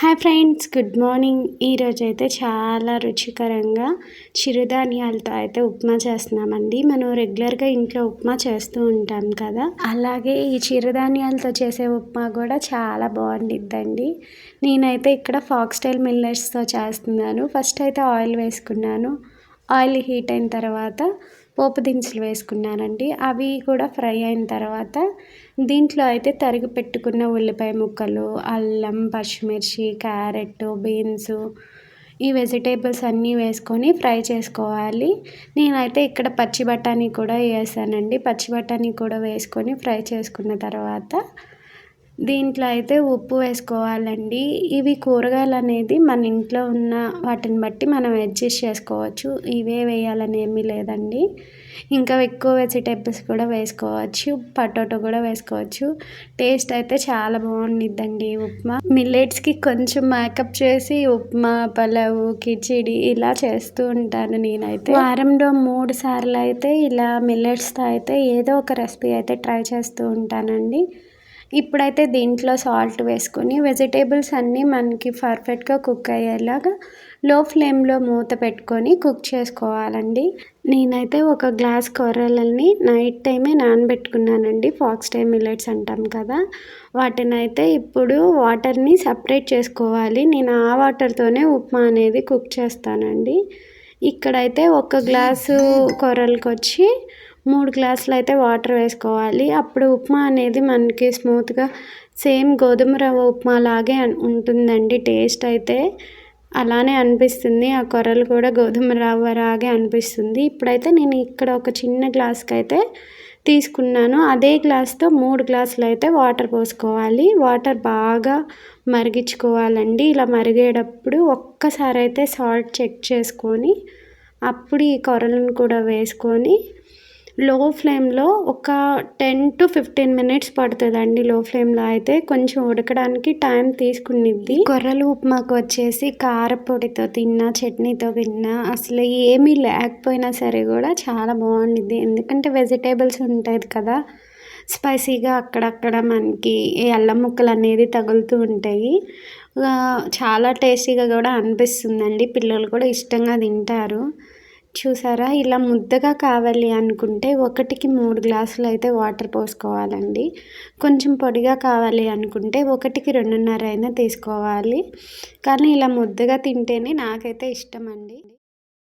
Hi friends good morning ఈరోజు అయితే చాలా రుచికరంగా చిరుధాన్యాలతో అయితే ఉప్మా చేస్తున్నామండి. మనం రెగ్యులర్గా ఇంట్లో ఉప్మా చేస్తూ ఉంటాం కదా. అలాగే ఈ చిరుధాన్యాలతో చేసే ఉప్మా కూడా చాలా బాగుండిద్దండి. నేనైతే ఇక్కడ ఫాక్స్టైల్ మిల్లెట్స్తో చేస్తున్నాను. ఫస్ట్ అయితే ఆయిల్ వేసుకున్నాను. ఆయిల్ హీట్ అయిన తర్వాత పోపు దినుసులు వేసుకున్నానండి. అవి కూడా ఫ్రై అయిన తర్వాత దీంట్లో అయితే తరిగి పెట్టుకున్న ఉల్లిపాయ ముక్కలు అల్లం పచ్చిమిర్చి క్యారెట్ బీన్స్ ఈ వెజిటేబుల్స్ అన్నీ వేసుకొని ఫ్రై చేసుకోవాలి. నేనైతే ఇక్కడ పచ్చి బఠానీ కూడా వేసానండి. పచ్చి బఠానీ కూడా వేసుకొని ఫ్రై చేసుకున్న తర్వాత దీంట్లో అయితే ఉప్పు వేసుకోవాలండి. ఇవి కూరగాయలు అనేది మన ఇంట్లో ఉన్న వాటిని బట్టి మనం అడ్జస్ట్ చేసుకోవచ్చు. ఇవే వేయాలని ఏమీ లేదండి. ఇంకా ఎక్కువ వెజిటేబుల్స్ కూడా వేసుకోవచ్చు. పొటాటో కూడా వేసుకోవచ్చు. టేస్ట్ అయితే చాలా బాగుండిద్దండి ఉప్మా. మిల్లెట్స్కి కొంచెం మేకప్ చేసి ఉప్మా పలావు కిచిడి ఇలా చేస్తూ ఉంటాను నేనైతే. వారంలో మూడు సార్లు అయితే ఇలా మిల్లెట్స్తో అయితే ఏదో ఒక రెసిపీ అయితే ట్రై చేస్తూ ఉంటానండి. ఇప్పుడైతే దీంట్లో సాల్ట్ వేసుకొని వెజిటేబుల్స్ అన్నీ మనకి పర్ఫెక్ట్గా కుక్ అయ్యేలాగా లో ఫ్లేమ్లో మూత పెట్టుకొని కుక్ చేసుకోవాలండి. నేనైతే ఒక గ్లాస్ కూరలని నైట్ టైమే నానబెట్టుకున్నానండి. ఫాక్స్ టైమ్ మిల్లెట్స్ అంటాం కదా. వాటిని అయితే ఇప్పుడు వాటర్ని సపరేట్ చేసుకోవాలి. నేను ఆ వాటర్తోనే ఉప్మా అనేది కుక్ చేస్తానండి. ఇక్కడైతే ఒక గ్లాసు కూరలకు వచ్చి మూడు గ్లాసులు అయితే వాటర్ వేసుకోవాలి. అప్పుడు ఉప్మా అనేది మనకి స్మూత్గా సేమ్ గోధుమ రవ్వ ఉప్మా లాగే ఉంటుందండి. టేస్ట్ అయితే అలానే అనిపిస్తుంది. ఆ కొర్రలు కూడా గోధుమ రవ్వ లాగే అనిపిస్తుంది. ఇప్పుడైతే నేను ఇక్కడ ఒక చిన్న గ్లాస్కి అయితే తీసుకున్నాను. అదే గ్లాస్తో మూడు గ్లాసులు అయితే వాటర్ పోసుకోవాలి. వాటర్ బాగా మరిగించుకోవాలండి. ఇలా మరిగేటప్పుడు ఒక్కసారి అయితే సాల్ట్ చెక్ చేసుకొని అప్పుడు ఈ కొరలను కూడా వేసుకొని లో ఫ్లేమ్లో ఒక టెన్ టు ఫిఫ్టీన్ మినిట్స్ పడుతుందండి లో ఫ్లేమ్లో అయితే. కొంచెం ఉడకడానికి టైం తీసుకునిద్ది. కొర్రలు ఉప్మాకు వచ్చేసి కారపొడితో తిన్నా చట్నీతో తిన్నా అసలు ఏమీ లేకపోయినా సరే కూడా చాలా బాగుండిద్ది. ఎందుకంటే వెజిటేబుల్స్ ఉంటుంది కదా స్పైసీగా అక్కడక్కడ మనకి అల్లం ముక్కలు అనేది తగులుతూ ఉంటాయి. చాలా టేస్టీగా కూడా అనిపిస్తుందండి. పిల్లలు కూడా ఇష్టంగా తింటారు. చూసారా? ఇలా ముద్దగా కావాలి అనుకుంటే ఒకటికి మూడు గ్లాసులు అయితే వాటర్ పోసుకోవాలండి. కొంచెం పొడిగా కావాలి అనుకుంటే ఒకటికి రెండున్నర అయినా తీసుకోవాలి. కానీ ఇలా ముద్దగా తింటేనే నాకైతే ఇష్టం అండి